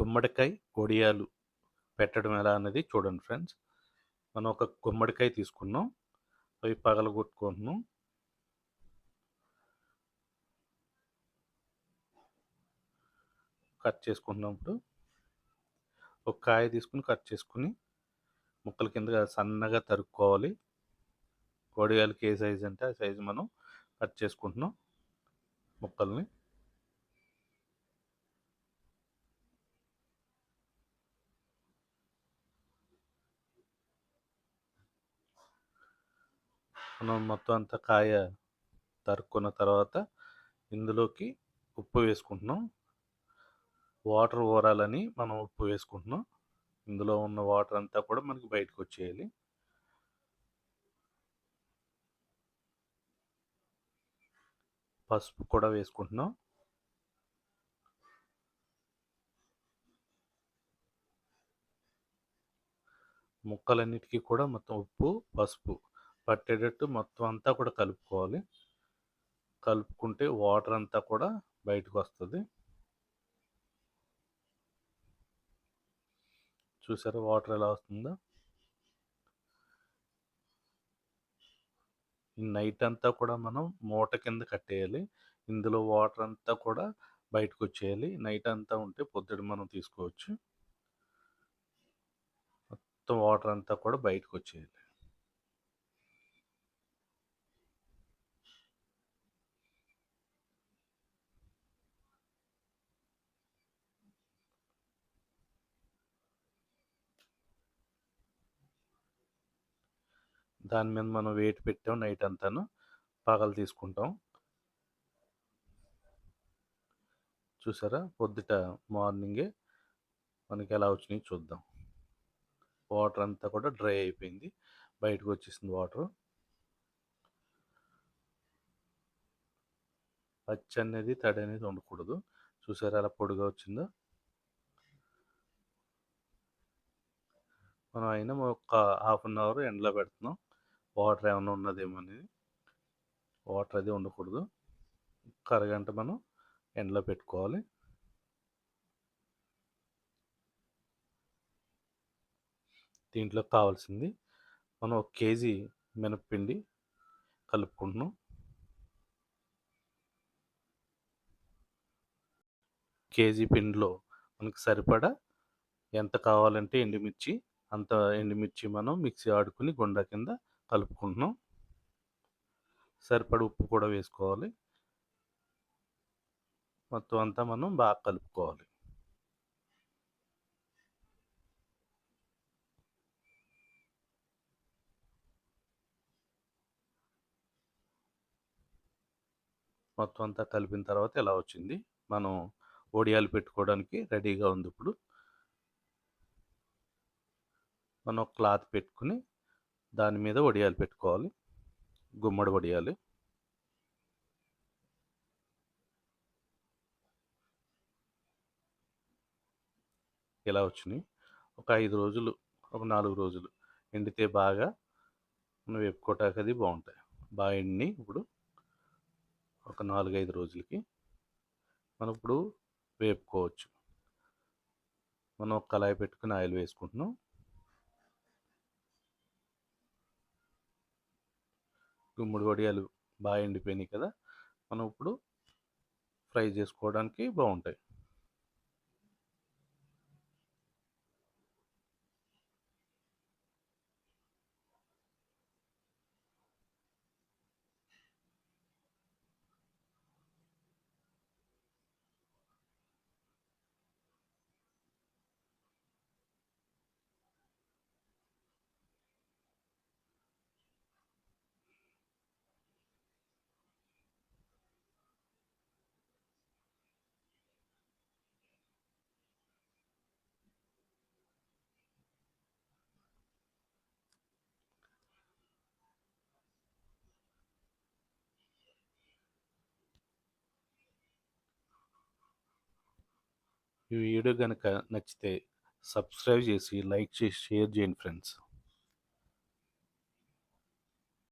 గుమ్మడికాయ వడియాలు పెట్టడం ఎలా అనేది చూడండి ఫ్రెండ్స్. మనం ఒక గుమ్మడికాయ తీసుకున్నాం. అవి పగలగొట్టుకుంటున్నాం. కట్ చేసుకున్నప్పుడు ఒక కాయ తీసుకుని కట్ చేసుకుని ముక్కల కింద సన్నగా తరుక్కోవాలి. వడియాలకి ఏ సైజు అంటే ఆ సైజు మనం కట్ చేసుకుంటున్నాం ముక్కల్ని. మనం మొత్తం అంతా కాయ తరుక్కున్న తర్వాత ఇందులోకి ఉప్పు వేసుకుంటున్నాం. వాటర్ ఊరాలని మనం ఉప్పు వేసుకుంటున్నాం. ఇందులో ఉన్న వాటర్ అంతా కూడా మనకి బయటకు వచ్చేయాలి. పసుపు కూడా వేసుకుంటున్నాం. ముక్కలన్నిటికీ కూడా మొత్తం ఉప్పు పసుపు పట్టేటట్టు మొత్తం అంతా కూడా కలుపుకోవాలి. కలుపుకుంటే వాటర్ అంతా కూడా బయటకు వస్తుంది చూసారా వాటర్ ఎలా వస్తుందో? ఈ నైట్ అంతా కూడా మనం మూట కింద కట్టేయాలి. ఇందులో వాటర్ అంతా కూడా బయటకు వచ్చేయాలి నైట్ అంతా ఉంటే పొద్దుడు మనం తీసుకోవచ్చు. మొత్తం వాటర్ అంతా కూడా బయటకు వచ్చేయాలి దాని మీద మనం వెయిట్ పెట్టాం నైట్ అంతాను. పగలు తీసుకుంటాం. చూసారా? పొద్దుట మార్నింగే మనకి ఎలా వచ్చినాయి చూద్దాం. వాటర్ అంతా కూడా డ్రై అయిపోయింది. బయటకు వచ్చేసింది వాటర్ పచ్చి అనేది తడి అనేది ఉండకూడదు. చూసారా? ఎలా పొడిగా వచ్చిందో? మనం అయినా ఒక హాఫ్ అన్ అవర్ ఎండలో పెడుతున్నాం. వాటర్ ఏమైనా ఉన్నదేమో అనేది. వాటర్ అది ఉండకూడదు. ఒక అరగంట మనం ఎండలో పెట్టుకోవాలి. దీంట్లో కావాల్సింది మనం ఒక కేజీ మినప్పిండి కలుపుకుంటున్నాం. కేజీ పిండిలో మనకి సరిపడా ఎంత కావాలంటే ఎండుమిర్చి అంత ఎండుమిర్చి మనం మిక్సీ ఆడుకుని గుండా కింద కలుపుకుంటున్నాం. సరిపడ ఉప్పు కూడా వేసుకోవాలి. మొత్తం అంతా మనం బాగా కలుపుకోవాలి. మొత్తం అంతా కలిపిన తర్వాత ఎలా వచ్చింది? మనం ఒడియాలు పెట్టుకోవడానికి రెడీగా ఉంది ఇప్పుడు. మనం క్లాత్ పెట్టుకుని దాని మీద వడియాలు పెట్టుకోవాలి. గుమ్మడి వడియాలు. ఇలా వచ్చినాయి. ఒక ఐదు రోజులు ఒక నాలుగు రోజులు ఎండితే బాగా మనం వేపుకోవటానికి అది బాగుంటాయి. బాగా ఎండి ఇప్పుడు ఒక నాలుగైదు రోజులకి మనం ఇప్పుడు వేపుకోవచ్చు. మనం ఒక కళాయి పెట్టుకుని ఆయిల్ వేసుకుంటున్నాం. గుమ్మడి వడియాలు బాగా ఎండిపోయినాయి కదా మనం ఇప్పుడు ఫ్రై చేసుకోవడానికి బాగుంటాయి. ఈ వీడియో కనుక నచ్చితే సబ్స్క్రైబ్ చేసి లైక్ చేసి షేర్ చేయండి ఫ్రెండ్స్.